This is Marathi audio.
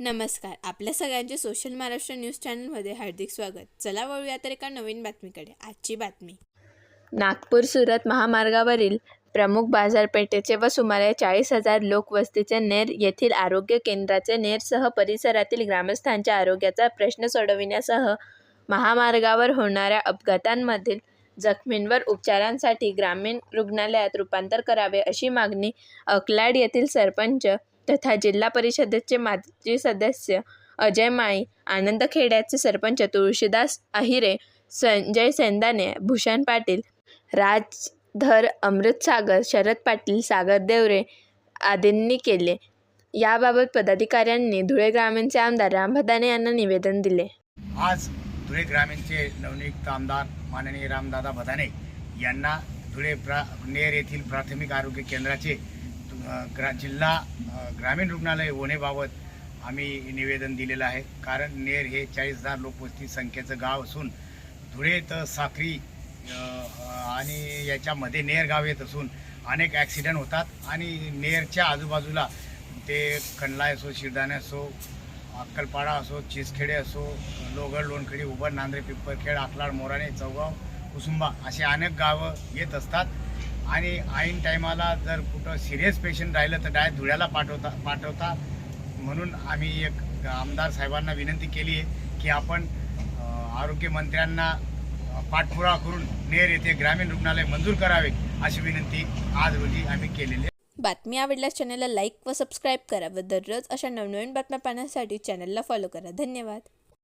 नमस्कार. आपल्या सगळ्यांचे सोशल महाराष्ट्र न्यूज चॅनलमध्ये हार्दिक स्वागत. चला वळूया तर एका नवीन बातमीकडे. आजची बातमी. नागपूर सुरत महामार्गावरील प्रमुख बाजारपेठेचे व सुमारे चाळीस हजार लोकवस्तीचे नेर येथील आरोग्य केंद्राचे नेरसह परिसरातील ग्रामस्थांच्या आरोग्याचा प्रश्न सोडविण्यासह महामार्गावर होणाऱ्या अपघातांमधील जखमींवर उपचारांसाठी ग्रामीण रुग्णालयात रूपांतर करावे अशी मागणी अकलाड येथील सरपंच तथा जिल्हा परिषदेचे माजी सदस्य अजय माळी आनंदखेड्याचे सरपंच तुळशीदास अहिरे संजय सेंदाने भूषण पाटील राजधर अमृतसागर शरद पाटील सागर देवरे आदींनी केले. याबाबत पदाधिकाऱ्यांनी धुळे ग्रामीणचे आमदार रामभदाने यांना निवेदन दिले. आज धुळे ग्रामीणचे नवनियुक्त आमदार माननीय रामदादा भदाने यांना धुळे प्रा नेर येथील प्राथमिक आरोग्य केंद्राचे ग्रा जिल्हा ग्रामीण रुग्णालय होण्याबाबत आम्ही निवेदन दिलेलं आहे. कारण नेर हे चाळीस हजार लोकवस्ती संख्येचं गाव असून धुळे तर साखरी आणि याच्यामध्ये नेर गाव येत असून अनेक ॲक्सिडेंट होतात. आणि नेरच्या आजूबाजूला ते कंडला असो शिरदाणे असो अक्कलपाडा असो चिसखेडे असो लोगड लोणखेडी उबर नांद्रे पिंपरखेड आकलाड मोराणे चौगाव कुसुंबा असे अनेक गावं येत असतात. आणि ऐन टायमाला जर कुठं सिरियस पेशंट राहिलं तर डायरेक्ट धुळ्याला पाठवता पाठवता. म्हणून आम्ही एक आमदार साहेबांना विनंती केली आहे की आपण आरोग्यमंत्र्यांना पाठपुरावा करून नेर येथे ग्रामीण रुग्णालय मंजूर करावे अशी विनंती आज रोजी आम्ही केलेली आहे. बातमी आवडल्यास चॅनलला लाईक व सबस्क्राईब करा व दररोज अशा नवनवीन बातम्या पाहण्यासाठी चॅनलला फॉलो करा. धन्यवाद.